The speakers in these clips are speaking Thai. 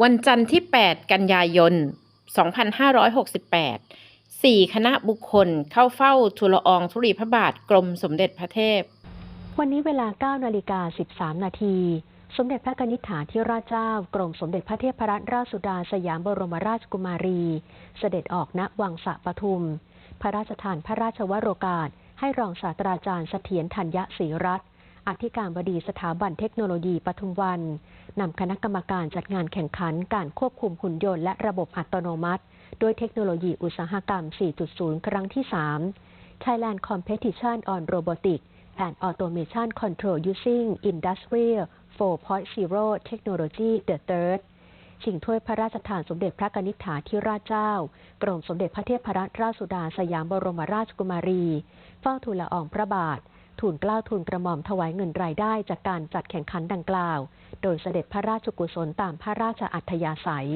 วันจันทร์ที่ 8 กันยายน 2568 4 คณะบุคคลเข้าเฝ้าทูลอองธุลีพระบาทกรมสมเด็จพระเทพ วันนี้เวลา 9 นาฬิกา 13 นาที สมเด็จพระกนิษฐาธิราชเจ้ากรมสมเด็จพระเทพรัตนราชสุดาสยามบรมราชกุมารี เสด็จออกณวังสะปทุม พระราชทานพระราชวโรกาส ให้รองศาสตราจารย์เสถียรธัญญศรีรัตน์ อธิการบดีสถาบันเทคโนโลยีปทุมวันนำคณะกรรมการจัดงานแข่งขันการควบคุมหุ่นยนต์และระบบอัตโนมัติ ด้วยเทคโนโลยีอุตสาหกรรม 4.0 ครั้งที่ 3 Thailand Competition on Robotics and Automation Control Using Industrial 4.0 Technology the Third ชิงถ้วยพระราชทานสมเด็จพระกนิษฐาธิราชเจ้า กรมสมเด็จพระเทพรัตนราชสุดาสยามบรมราชกุมารี เฝ้าทูลละอองพระบาท ทูลเกล้าทูลกระหม่อมถวายเงินรายได้จากการจัดแข่งขันดังกล่าว โดยเสด็จพระราชกุศลตามพระราชอัธยาศัย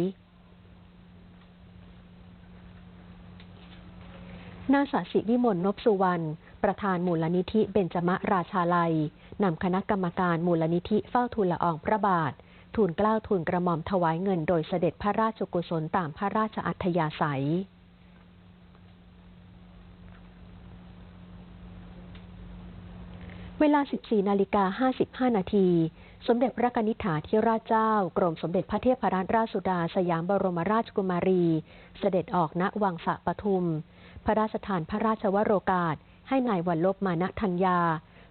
นางสาสิวิมลนพสุวรรณ ประธานมูลนิธิเบญจมราชาลัย นำคณะกรรมการมูลนิธิเฝ้าทูลละอองพระบาท ทูลเกล้าทูลกระหม่อมถวายเงินโดยเสด็จพระราชกุศลตามพระราชอัธยาศัย เวลา 14 นาฬิกา 55 นาที สมเด็จพระกนิษฐาธิราชเจ้า กรมสมเด็จพระเทพรัตนราชสุดา สยามบรมราชกุมารี เสด็จออกณวังสะปทุม พระราชทานพระราชวโรกาส ให้นายวันลบมานะธัญญา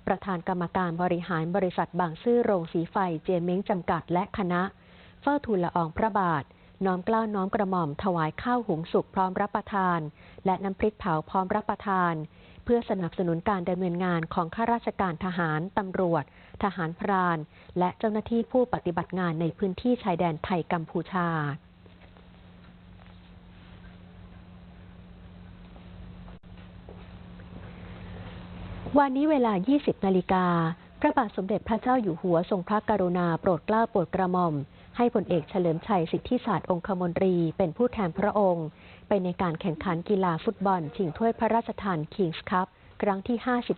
ประธานกรรมการบริหารบริษัทบางซื่อโรงสีไฟเจเม้งจำกัดและคณะ เฝ้าทูลละอองพระบาท น้อมกล้าน้อมกระหม่อมถวายข้าวหุงสุกพร้อมรับประทาน และน้ำพริกเผาพร้อมรับประทาน เพื่อสนับสนุนการดำเนินงานของข้าราชการทหาร ตำรวจ ทหารพราน และเจ้าหน้าที่ผู้ปฏิบัติงานในพื้นที่ชายแดนไทยกัมพูชาวันนี้เวลา 20 นาฬิกา พระบาทสมเด็จพระเจ้าอยู่หัวทรงพระกรุณาโปรดเกล้าโปรดกระหม่อม ให้พลเอกเฉลิมชัยสิทธิศาสตร์องคมนตรี เป็นผู้แทนพระองค์ ไปในการแข่งขันกีฬาฟุตบอล ชิงถ้วยพระราชทานคิงส์คัพครั้งที่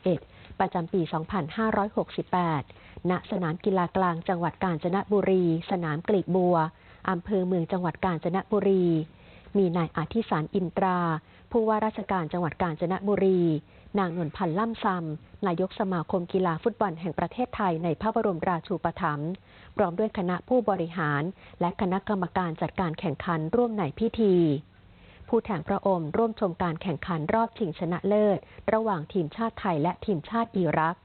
51 ประจำปี 2568 ณ สนามกีฬากลางจังหวัดกาญจนบุรี สนามกลีบบัว อำเภอเมืองจังหวัดกาญจนบุรี มีนายอาทิสารอินตรา ผู้ว่าราชการจังหวัดกาญจนบุรี นางนวลพันธ์ล่ำซำนายกสมาคมกีฬาฟุตบอลแห่งประเทศไทยในพระบรมราชูปถัมภ์พร้อมด้วยคณะผู้บริหาร และคณะกรรมการจัดการแข่งขันร่วมในพิธีผู้แทนพระองค์ร่วมชมการแข่งขันรอบชิงชนะเลิศ ระหว่างทีมชาติไทยและทีมชาติอิรัก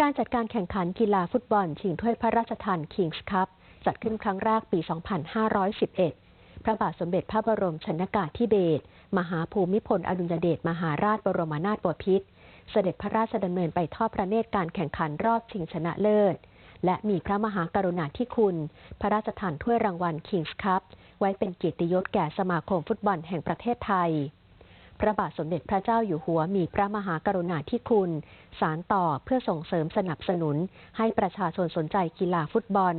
การจัดการแข่งขันกีฬาฟุตบอล ชิงถ้วยพระราชทานคิงส์คัพจัดขึ้นครั้งแรกปี 2511 พระบาทสมเด็จพระบรมชนกาธิเบศรมหาภูมิพลอดุลยเดชมหาราชบรมนาถบพิตรเสด็จพระราชดำเนินไปทอดพระเนตรการแข่งขันรอบชิงชนะเลิศ และมีพระมหากรุณาธิคุณ พระราชทานถ้วยรางวัลคิงส์คัพไว้เป็นเกียรติยศแก่สมาคมฟุตบอลแห่งประเทศไทย พระบาทสมเด็จพระเจ้าอยู่หัวมีพระมหากรุณาธิคุณ สารต่อเพื่อส่งเสริมสนับสนุน ให้ประชาชนสนใจกีฬาฟุตบอล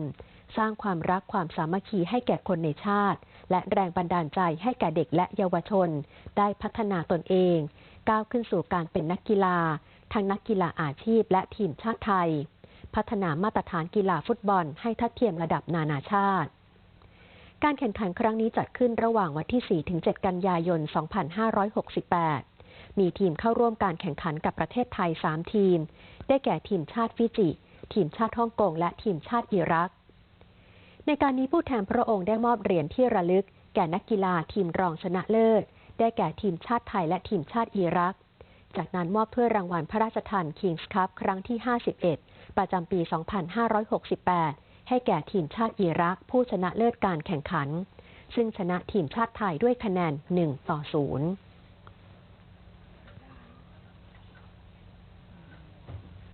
สร้างความรักความสามัคคีให้แก่คนในชาติ และแรงบันดาลใจให้แก่เด็กและเยาวชน ได้พัฒนาตนเอง ก้าวขึ้นสู่การเป็นนักกีฬา ทั้งนักกีฬาอาชีพและทีมชาติไทย พัฒนามาตรฐานกีฬาฟุตบอลให้ทัดเทียมระดับนานาชาติ การแข่งขันครั้งนี้จัดขึ้นระหว่างวันที่ 4-7 กันยายน 2568มีทีมเข้าร่วมการแข่งขันกับประเทศไทย 3 ทีม ได้แก่ทีมชาติฟิจิ ทีมชาติฮ่องกง และทีมชาติอิรัก ในการนี้ผู้แทนพระองค์ได้มอบเหรียญที่ระลึก แก่นักกีฬาทีมรองชนะเลิศ ได้แก่ทีมชาติไทยและทีมชาติอิรัก จากนั้นมอบถ้วยรางวัลพระราชทานคิงส์คัพครั้งที่ 51 ประจำปี 2568 ให้แก่ทีมชาติอิรัก ผู้ชนะเลิศการแข่งขัน ซึ่งชนะทีมชาติไทยด้วยคะแนน 1 ต่อ 0